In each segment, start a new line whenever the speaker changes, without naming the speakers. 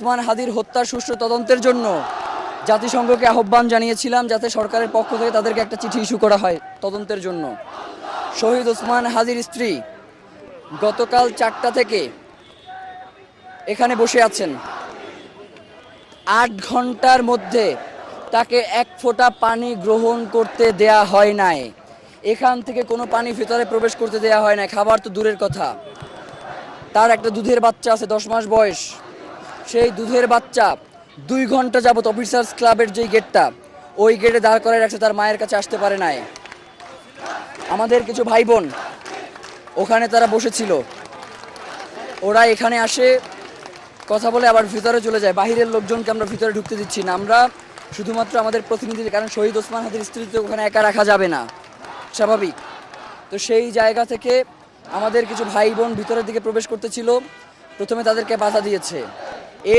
ওসমান হাদির হত্যার সুষ্ঠু তদন্তের জন্য জাতিসংঘকে আহ্বান জানিয়েছিলাম যাতে সরকারের পক্ষ থেকে তাদেরকে একটা চিঠি ইস্যু করা হয় তদন্তের জন্য। শহীদ ওসমান হাদির স্ত্রী গতকাল চারটা থেকে এখানে বসে আছেন। আট ঘণ্টার মধ্যে তাকে এক ফোঁটা পানি গ্রহণ করতে দেয়া হয় নাই। এখান থেকে কোনো পানি ভেতরে প্রবেশ করতে দেয়া হয় না খাবার তো দূরের কথা। তার একটা দুধের বাচ্চা আছে, দশ মাস বয়স। সেই দুধের বাচ্চা। দুই ঘণ্টা যাবত অফিসার্স ক্লাবের যেই গেটটা, ওই গেটে দাঁড় করায় রাখছে, তার মায়ের কাছে আসতে পারে নাই। আমাদের কিছু ভাই বোন ওখানে তারা বসেছিল। ওরা এখানে আসে, কথা বলে আবার ভিতরে চলে যায়। বাহিরের লোকজনকে আমরা ভিতরে ঢুকতে দিচ্ছি না। আমরা শুধুমাত্র আমাদের প্রতিনিধি কারণ শহীদ ওসমান হাতের স্ত্রী তো ওখানে একা রাখা যাবে না। স্বাভাবিক। তো সেই জায়গা থেকে আমাদের কিছু ভাই বোন ভিতরের দিকে প্রবেশ করতেছিল। প্রথমে তাদেরকে বাধা দিয়েছে।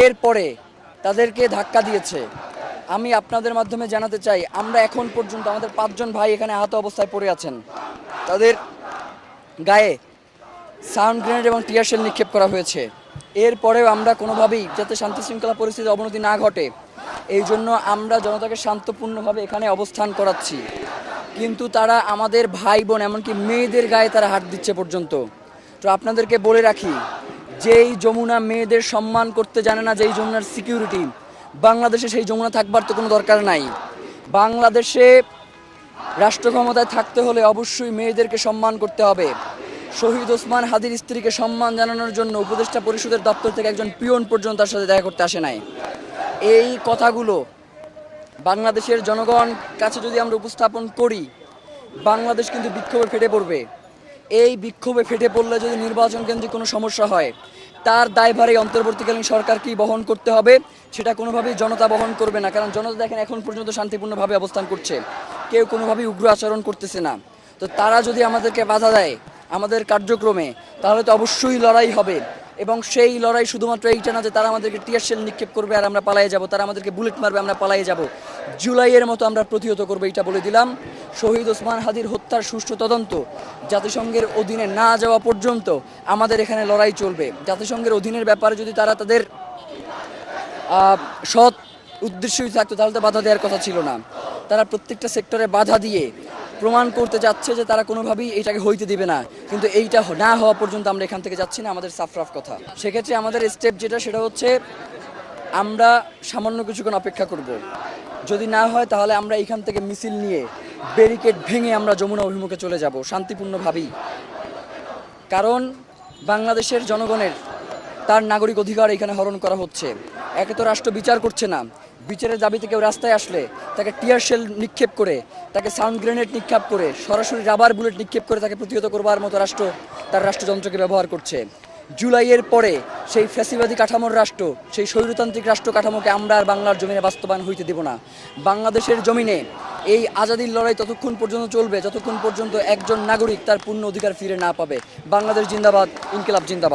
এরপরে তাদেরকে ধাক্কা দিয়েছে। আমি আপনাদের মাধ্যমে জানাতে চাই, আমরা এখন পর্যন্ত আমাদের পাঁচজন ভাই এখানে আহত অবস্থায় পড়ে আছেন। তাদের গায়ে সাউন্ড গ্রেনেড এবং টিয়ারশেল নিক্ষেপ করা হয়েছে। এরপরেও আমরা কোনোভাবেই যাতে শান্তি শৃঙ্খলা পরিস্থিতির অবনতি না ঘটে, এই জন্য আমরা জনতাকে শান্তপূর্ণভাবে এখানে অবস্থান করাচ্ছি। কিন্তু তারা আমাদের ভাই বোন, এমনকি মেয়েদের গায়ে তারা হাত দিচ্ছে পর্যন্ত। তো আপনাদেরকে বলে রাখি যেই যমুনা মেয়েদের সম্মান করতে জানে না যেই যমুনার সিকিউরিটি বাংলাদেশে সেই যমুনা থাকবার তো কোনো দরকার নাই। বাংলাদেশে রাষ্ট্র ক্ষমতায় থাকতে হলে অবশ্যই মেয়েদেরকে সম্মান করতে হবে। শহীদ ওসমান হাদির স্ত্রীকে সম্মান জানানোর জন্য উপদেষ্টা পরিষদের দপ্তর থেকে একজন পিয়ন পর্যন্ত তার সাথে দেখা করতে আসে নাই। এই কথাগুলো বাংলাদেশের জনগণ কাছে যদি আমরা উপস্থাপন করি, বাংলাদেশ কিন্তু বিক্ষোভে ফেটে পড়বে। এই বিক্ষোভে ফেটে পড়লে যদি নির্বাচন কেন্দ্রে কোনো সমস্যা হয়, তার দায়ভার এই অন্তর্বর্তীকালীন সরকারকেই বহন করতে হবে। সেটা কোনোভাবেই জনতা বহন করবে না, কারণ জনতা দেখেন এখন পর্যন্ত শান্তিপূর্ণভাবে অবস্থান করছে। কেউ কোনোভাবেই উগ্র আচরণ করতেছে না। তো তারা যদি আমাদেরকে বাধা দেয়, আমাদের কার্যক্রমে, তাহলে তো অবশ্যই লড়াই হবে। এবং সেই লড়াই শুধুমাত্র এইটা না যে তারা আমাদেরকে টিয়ার শেল নিক্ষেপ করবে আর আমরা পালিয়ে যাব, তারা আমাদেরকে বুলেট মারবে, আমরা পালিয়ে যাব। জুলাইয়ের মতো আমরা প্রতিহত করব এটা বলে দিলাম। শহীদ ওসমান হাদির হত্যার সুষ্ঠু তদন্ত জাতিসংঘের অধীনে না যাওয়া পর্যন্ত আমাদের এখানে লড়াই চলবে। জাতিসংঘের অধীনের ব্যাপারে যদি তারা তাদের সৎ উদ্দেশ্যই থাকতো, তাহলে তো বাধা দেওয়ার কথা ছিল না। তারা প্রত্যেকটা সেক্টরে বাধা দিয়ে প্রমাণ করতে যাচ্ছে যে তারা কোনোভাবেই এটাকে হইতে দিবে না। কিন্তু এইটা না হওয়া পর্যন্ত আমরা এখান থেকে যাচ্ছি না, আমাদের সাফরাফ কথা। সেক্ষেত্রে আমাদের স্টেপ যেটা, সেটা হচ্ছে আমরা সামান্য কিছুক্ষণ অপেক্ষা করব। যদি না হয়, তাহলে আমরা এখান থেকে মিছিল নিয়ে ব্যারিকেড ভেঙে আমরা যমুনা অভিমুখে চলে যাব, শান্তিপূর্ণভাবেই। কারণ বাংলাদেশের জনগণের তার নাগরিক অধিকার এখানে হরণ করা হচ্ছে। একে তো রাষ্ট্র বিচার করছে না। বিচারের দাবিতে কেউ রাস্তায় আসলে তাকে টিয়ার শেল নিক্ষেপ করে, তাকে সাউন্ড গ্রেনেড নিক্ষেপ করে, সরাসরি রাবার বুলেট নিক্ষেপ করে তাকে প্রতিহত করবার মতো রাষ্ট্র তার রাষ্ট্রযন্ত্রকে ব্যবহার করছে। জুলাইয়ের পরে সেই ফ্যাসিবাদী কাঠামোর রাষ্ট্র, সেই স্বৈরতান্ত্রিক রাষ্ট্র কাঠামোকে আমরা আর বাংলার জমিনে বাস্তবায়ন হইতে দেব না। বাংলাদেশের জমিনে এই আজাদির লড়াই ততক্ষণ পর্যন্ত চলবে, যতক্ষণ পর্যন্ত একজন নাগরিক তার পূর্ণ অধিকার ফিরে না পাবে। বাংলাদেশ জিন্দাবাদ, ইনকিলাব জিন্দাবাদ।